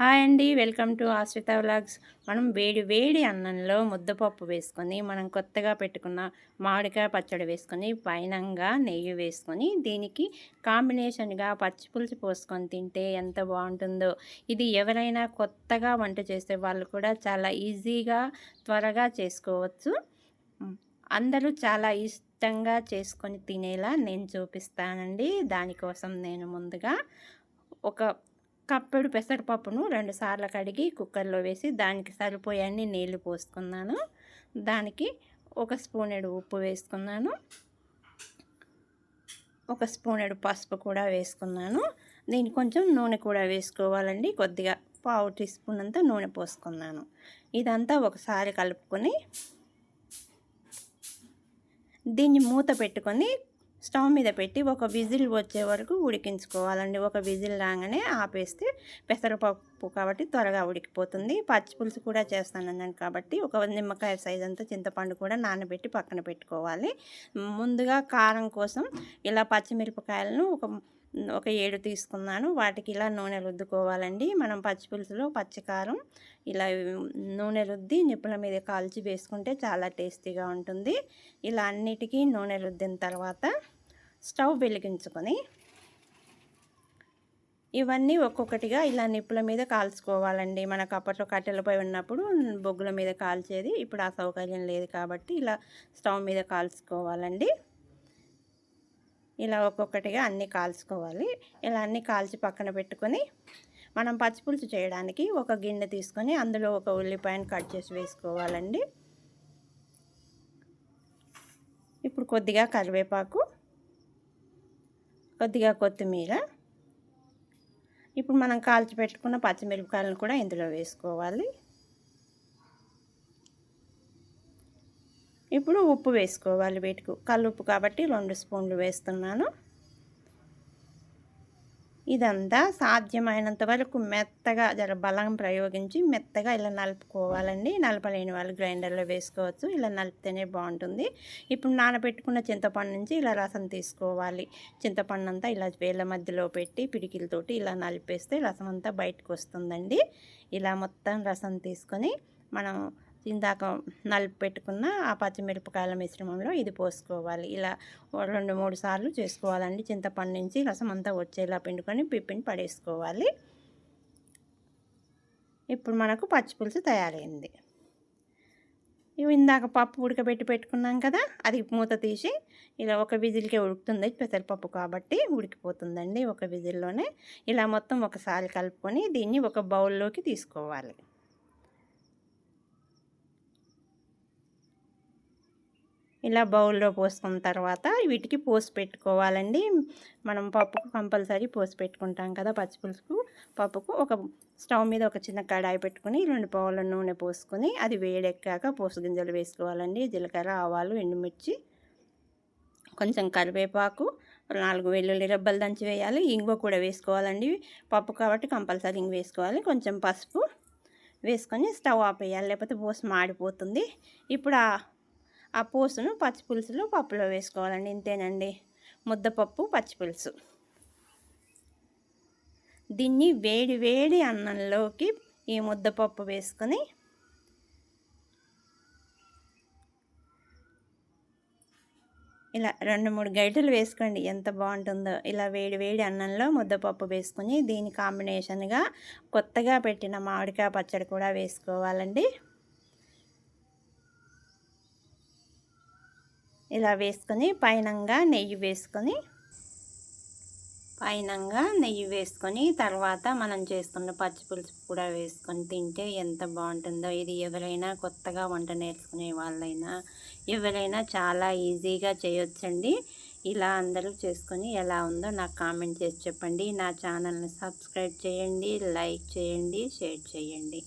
Hi అండి welcome to ఆశ్రిత vlogs. మనం వేడి వేడి అన్నంలో ముద్దపప్పు వేసుకొని మనం కొత్తగా పెట్టుకున్న మామిడికాయ పచ్చడి వేసుకొని పైనంగా నెయ్యి వేసుకొని దీనికి కాంబినేషన్గా పచ్చి పులుసు పోసుకొని తింటే ఎంత బాగుంటుందో. ఇది ఎవరైనా కొత్తగా వంట చేసే వాళ్ళు కూడా చాలా ఈజీగా త్వరగా చేసుకోవచ్చు. అందరూ చాలా ఇష్టంగా చేసుకొని తినేలా నేను చూపిస్తానండి. దానికోసం నేను ముందుగా ఒక కప్పెడు పెసరపప్పును రెండు సార్లు కడిగి కుక్కర్లో వేసి దానికి సరిపోయన్ని నీళ్ళు పోసుకున్నాను. దానికి ఒక స్పూనెడు ఉప్పు వేసుకున్నాను. ఒక స్పూనెడు పసుపు కూడా వేసుకున్నాను. దీనికి కొంచెం నూనె కూడా వేసుకోవాలండి. కొద్దిగా పావు టీ స్పూన్ అంతా నూనె పోసుకున్నాను. ఇదంతా ఒకసారి కలుపుకొని దీన్ని మూత పెట్టుకొని స్టవ్ మీద పెట్టి ఒక విజిల్ వచ్చే వరకు ఉడికించుకోవాలండి. ఒక విజిల్ రాగానే ఆపేస్తే పెసరపప్పు కాబట్టి త్వరగా ఉడికిపోతుంది. పచ్చి పులుసు కూడా చేస్తానన్నాను కాబట్టి ఒక నిమ్మకాయ సైజ్ అంతా చింతపండు కూడా నానబెట్టి పక్కన పెట్టుకోవాలి. ముందుగా కారం కోసం ఇలా పచ్చిమిరపకాయలను ఒక ఒక ఏడు తీసుకున్నాను. వాటికి ఇలా నూనె రుద్దుకోవాలండి. మనం పచ్చిపులుసులో పచ్చికారం ఇలా నూనె రుద్ది నిప్పుల మీద కాల్చి వేసుకుంటే చాలా టేస్టీగా ఉంటుంది. ఇలా అన్నిటికీ నూనె రుద్దిన తర్వాత స్టవ్ వెలిగించుకొని ఇవన్నీ ఒక్కొక్కటిగా ఇలా నిప్పుల మీద కాల్చుకోవాలండి. మనకు అప్పట్లో కట్టెలపై ఉన్నప్పుడు బొగ్గుల మీద కాల్చేది. ఇప్పుడు ఆ సౌకర్యం లేదు కాబట్టి ఇలా స్టవ్ మీద కాల్చుకోవాలండి. ఇలా ఒక్కొక్కటిగా అన్నీ కాల్చుకోవాలి. ఇలా అన్నీ కాల్చి పక్కన పెట్టుకొని మనం పచ్చిపులుసు చేయడానికి ఒక గిన్నె తీసుకొని అందులో ఒక ఉల్లిపాయను కట్ చేసి వేసుకోవాలండి. ఇప్పుడు కొద్దిగా కరివేపాకు కొద్దిగా కొత్తిమీర. ఇప్పుడు మనం కాల్చి పెట్టుకున్న పచ్చిమిరపకాయలను కూడా ఇందులో వేసుకోవాలి. ఇప్పుడు ఉప్పు వేసుకోవాలి వీటికి. కల్లుప్పు కాబట్టి రెండు స్పూన్లు వేస్తున్నాను. ఇదంతా సాధ్యమైనంత వరకు మెత్తగా జర బలం ప్రయోగించి మెత్తగా ఇలా నలుపుకోవాలండి. నలపలేని వాళ్ళు గ్రైండర్లో వేసుకోవచ్చు. ఇలా నలిపితేనే బాగుంటుంది. ఇప్పుడు నానబెట్టుకున్న చింతపండు నుంచి ఇలా రసం తీసుకోవాలి. చింతపండు అంతా ఇలా వేళ్ళ మధ్యలో పెట్టి పిడికిలతోటి ఇలా నలిపేస్తే రసం అంతా బయటకు వస్తుందండి. ఇలా మొత్తం రసం తీసుకొని మనం ఇందాక నలుపు పెట్టుకున్న ఆ పచ్చిమిరపకాయల మిశ్రమంలో ఇది పోసుకోవాలి. ఇలా రెండు మూడు సార్లు చేసుకోవాలండి. చింతపండు నుంచి రసం అంతా వచ్చేలా పిండుకొని పిప్పిని పడేసుకోవాలి. ఇప్పుడు మనకు పచ్చిపులుసు తయారైంది. ఇవి ఇందాక పప్పు ఉడకబెట్టి పెట్టుకున్నాం కదా అది మూత తీసి ఇలా ఒక విజిల్కే ఉడుకుతుంది పెసరపప్పు కాబట్టి ఉడికిపోతుందండి ఒక విజిల్లోనే. ఇలా మొత్తం ఒకసారి కలుపుకొని దీన్ని ఒక బౌల్లోకి తీసుకోవాలి. ఇలా బౌల్లో పోసుకున్న తర్వాత వీటికి పోసి పెట్టుకోవాలండి. మనం పప్పుకు కంపల్సరీ పోసి పెట్టుకుంటాం కదా పచ్చిపులుసుకు పప్పుకు ఒక స్టవ్ మీద ఒక చిన్న కడాయి పెట్టుకుని రెండు పావుల నూనె పోసుకొని అది వేడెక్కాక పోసు గింజలు వేసుకోవాలండి. జీలకర్ర ఆవాలు ఎండుమిర్చి కొంచెం కరివేపాకు నాలుగు వెల్లుల్లి రెబ్బలు దంచి వేయాలి. ఇంగువ కూడా వేసుకోవాలండి. పప్పు కాబట్టి కంపల్సరీ ఇంగు వేసుకోవాలి. కొంచెం పసుపు వేసుకొని స్టవ్ ఆపేయాలి లేకపోతే పోసి మాడిపోతుంది. ఇప్పుడు ఆ పూసును పచ్చిపులుసులో పప్పులో వేసుకోవాలండి. ఇంతేనండి. ముద్దపప్పు పచ్చిపులుసు దీన్ని వేడి వేడి అన్నంలోకి ఈ ముద్దపప్పు వేసుకొని ఇలా రెండు మూడు గైటలు వేసుకోండి. ఎంత బాగుంటుందో. ఇలా వేడి వేడి అన్నంలో ముద్దపప్పు వేసుకొని దీని కాంబినేషన్గా కొత్తగా పెట్టిన మామిడికాయ పచ్చడి కూడా వేసుకోవాలండి. ఇలా వేసుకొని పైనంగా నెయ్యి వేసుకొని పైనంగా నెయ్యి వేసుకొని తర్వాత మనం చేసుకున్న పచ్చిపులుసు కూడా వేసుకొని తింటే ఎంత బాగుంటుందో. ఇది ఎవరైనా కొత్తగా వంట నేర్చుకునే వాళ్ళైనా ఎవరైనా చాలా ఈజీగా చేయొచ్చండి. ఇలా అందరూ చేసుకొని ఎలా ఉందో నాకు కామెంట్ చేసి చెప్పండి. నా ఛానల్ని సబ్స్క్రైబ్ చేయండి లైక్ చేయండి షేర్ చేయండి.